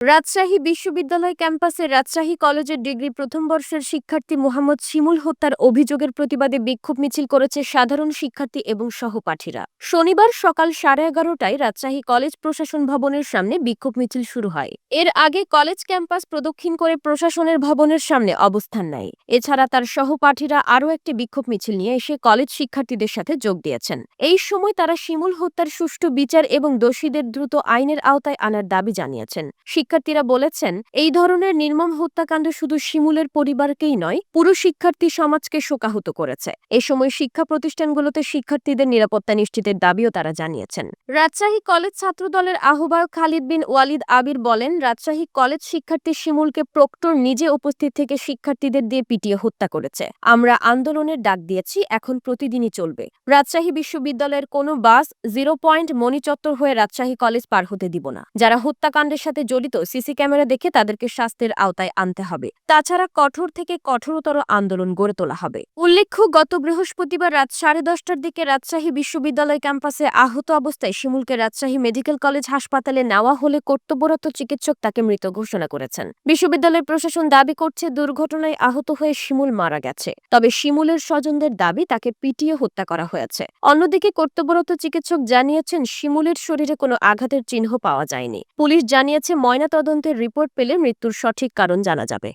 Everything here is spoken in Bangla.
রাজশাহী বিশ্ববিদ্যালয় ক্যাম্পাসে রাজশাহী কলেজের ডিগ্রি প্রথম বর্ষের শিক্ষার্থী মোহাম্মদ শিমুল হত্যার অভিযোগের প্রতিবাদে বিক্ষোভ মিছিল করেছে সাধারণ শিক্ষার্থী এবং সহপাঠীরা। শনিবার সকাল সাড়ে এগারোটায় রাজশাহী কলেজ প্রশাসন ভবনের সামনে বিক্ষোভ মিছিল শুরু হয়। এর আগে কলেজ ক্যাম্পাস প্রদক্ষিণ করে প্রশাসনের ভবনের সামনে অবস্থান নেয়। এছাড়া তার সহপাঠীরা আরও একটি বিক্ষোভ মিছিল নিয়ে এসে কলেজ শিক্ষার্থীদের সাথে যোগ দিয়েছেন। এই সময় তারা শিমুল হত্যার সুষ্ঠু বিচার এবং দোষীদের দ্রুত আইনের আওতায় আনার দাবি জানিয়েছেন। শিক্ষার্থীরা বলেছেন, এই ধরনের নির্মম হত্যাকাণ্ড শুধু শিমুলের পরিবারকেই নয়, পুরো শিক্ষার্থী সমাজকে শোকাহত করেছে। এ সময় শিক্ষা প্রতিষ্ঠানগুলোতে শিক্ষার্থীদের নিরাপত্তা নিশ্চিতের দাবিও তারা জানিয়েছেন। রাজশাহী কলেজ ছাত্রদলের আহ্বায়ক খালিদ বিন ওয়ালিদ আবির বলেন, রাজশাহী কলেজ শিক্ষার্থী শিমুলকে প্রক্টর নিজে উপস্থিত থেকে শিক্ষার্থীদের দিয়ে পিটিয়ে হত্যা করেছে। আমরা আন্দোলনের ডাক দিয়েছি, এখন প্রতিদিনই চলবে। রাজশাহী বিশ্ববিদ্যালয়ের কোনো বাস জিরো পয়েন্ট মণিচত্বর হয়ে রাজশাহী কলেজ পার হতে দিব না। যারা হত্যাকাণ্ডের সাথে জড়িত সিসি ক্যামেরা দেখে তাদেরকে শাস্তির আওতায় আনতে হবে। তাছাড়া কঠোর থেকে কঠোরতর আন্দোলন গড়ে তোলা হবে। উল্লেখ্য, গত বৃহস্পতিবার রাত সাড়ে দশটার দিকে রাজশাহী বিশ্ববিদ্যালয় ক্যাম্পাসে আহত অবস্থায় শিমুলকে রাজশাহী মেডিকেল কলেজ হাসপাতালে নেওয়া হলে কর্তব্যরত চিকিৎসক তাকে মৃত ঘোষণা করেছেন। বিশ্ববিদ্যালয় প্রশাসন দাবি করছে, দুর্ঘটনায় আহত হয়ে শিমুল মারা গেছে। তবে শিমুলের স্বজনদের দাবি, তাকে পিটিয়ে হত্যা করা হয়েছে। অন্যদিকে কর্তব্যরত চিকিৎসক জানিয়েছেন, শিমুলের শরীরে কোনো আঘাতের চিহ্ন পাওয়া যায়নি। পুলিশ জানিয়েছে ময়নাতদন্তের রিপোর্ট পেলে মৃত্যুর সঠিক কারণ জানা যাবে।